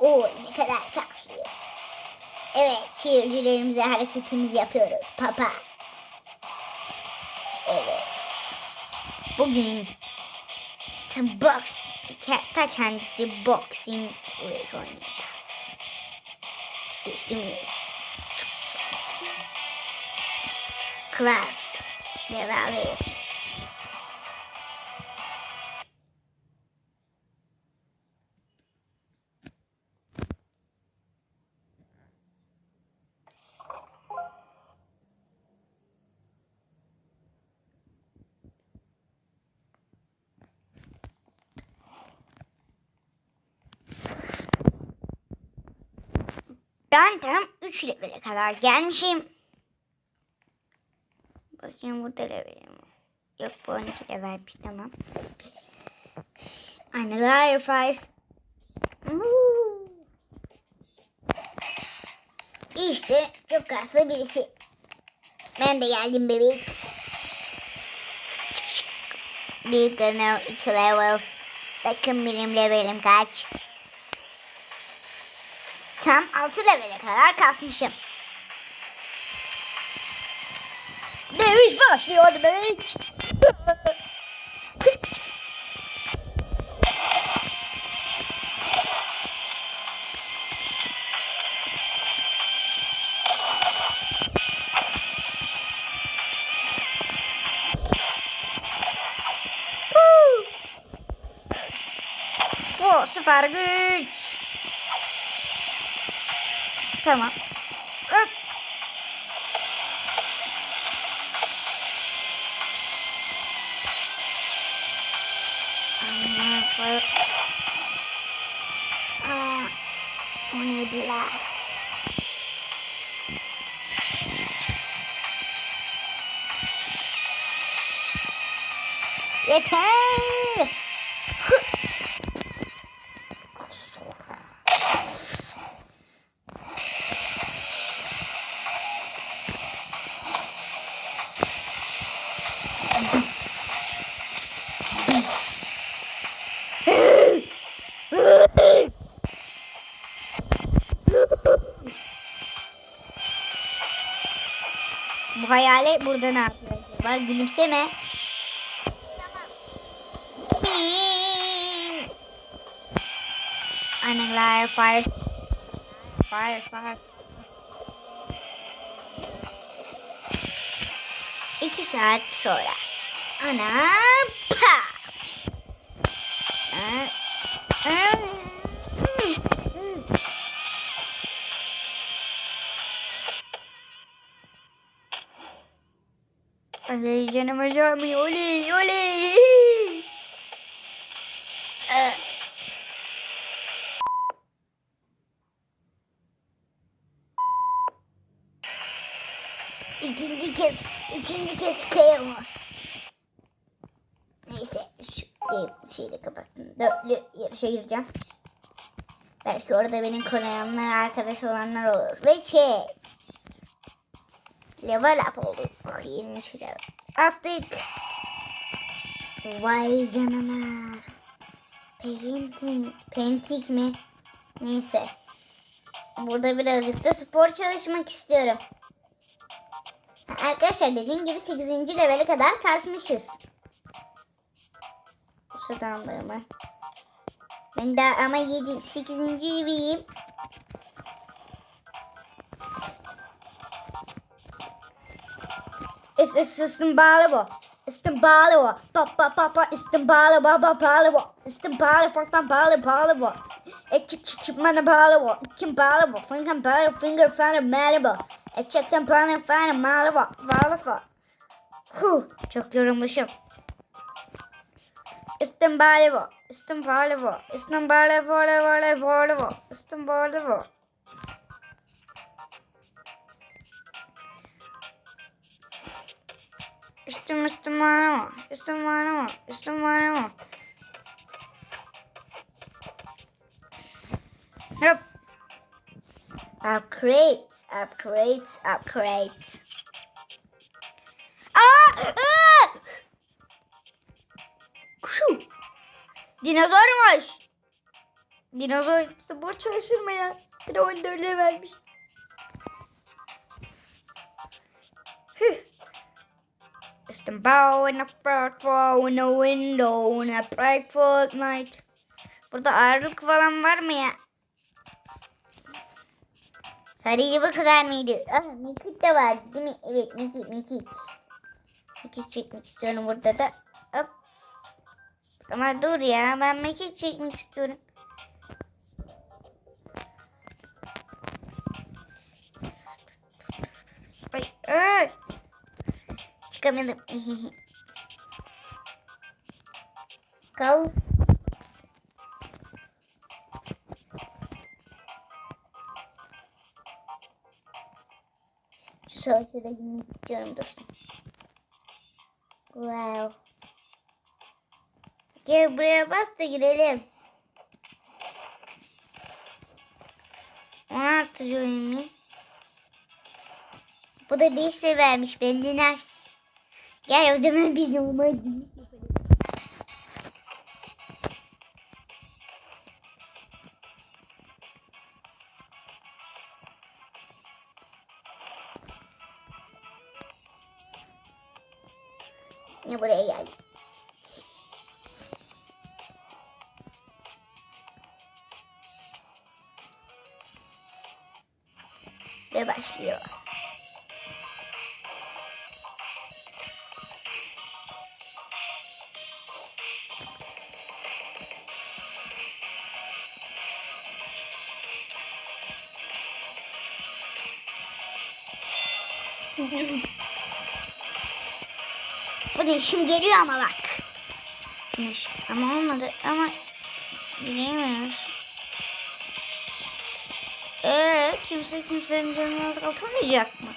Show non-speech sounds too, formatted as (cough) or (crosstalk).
Oo ne kadar kaslı. Evet şiircilerimize hareketimizi yapıyoruz. Papa. Evet. Bugün box ta kendisi boxing ring oynayacağız. Üstümüz. Class. Level 1. Ben tam 3 levele kadar gelmişim. Bakayım burada levelim. Yok bu 12 levelmiş tamam. Another five. İşte çok kaslı birisi. Ben de geldim bebek. Bir tane iki level. Bakın benim levelim kaç. Tam 6 levele kadar kasmışım. Dövüş başlıyor. Bu süper güç. Tamam. Aman first. Aa, o neydi? Yeter! Bu hayalet burada ne yapıyor? Var gülümseme. Anneler fire. Fire fire. İki saat sonra. Ana pa. Aa, aa, Oley canım acımıyor. Oley oley. Ee, İkinci kez, üçüncü kez mı? Neyse şu şeyi de kapatsın. Dörtlü yarışa gireceğim. Belki orada benim konayanlar arkadaş olanlar olur. Ve çek. Level up olduk. 23 level. Attık. Vay canına. Painting. Painting mi? Neyse. Burada birazcık da spor çalışmak istiyorum. Arkadaşlar dediğim gibi 8. levele kadar kasmışız. Şuradan ben. Ben daha ama 7 8. leveyim. Is is istimbalo. Istimbalo. Pa pa pa pa istimbalo ba ba palo. Istimbalo fa fa palo palo. E çık çık çık bana palo. Kim palo. Finger palo finger fan malo. E çekten palo fan malo. Palo. Huh, çok yorulmuşum. İstimbalo. İstimbalo. İstimbalo. Vole vole vole. İstimbalo. Üstüm üstüm var Üstüm var Üstüm var Hop. Upgrades, upgrades, upgrades. Aa! Aa! Şu. Dinozormuş. Dinozor spor çalışır mı ya? Bir de It's bow in a front row a window in a full night. Burada ağırlık falan var mı ya? Sadece bu kadar mıydı? Ah, Mekik de var değil mi? Evet, Mekik, Mekik. Mekik çekmek istiyorum burada da. Hop. Ama dur ya, ben Mekik çekmek istiyorum. Ay, ay. Çıkamadım. (laughs) Kal. Şu savaşa da dostum. Wow. Gel buraya bas da girelim. 16 oyunu. Bu da 5 de vermiş benden az. Gel o zaman biz normal değil. Ne buraya geldik. Ve başlıyor. Bu değişim geliyor ama bak. Güneş. Ama olmadı ama bilemiyoruz. Ee, kimse kimsenin canını azaltamayacak mı?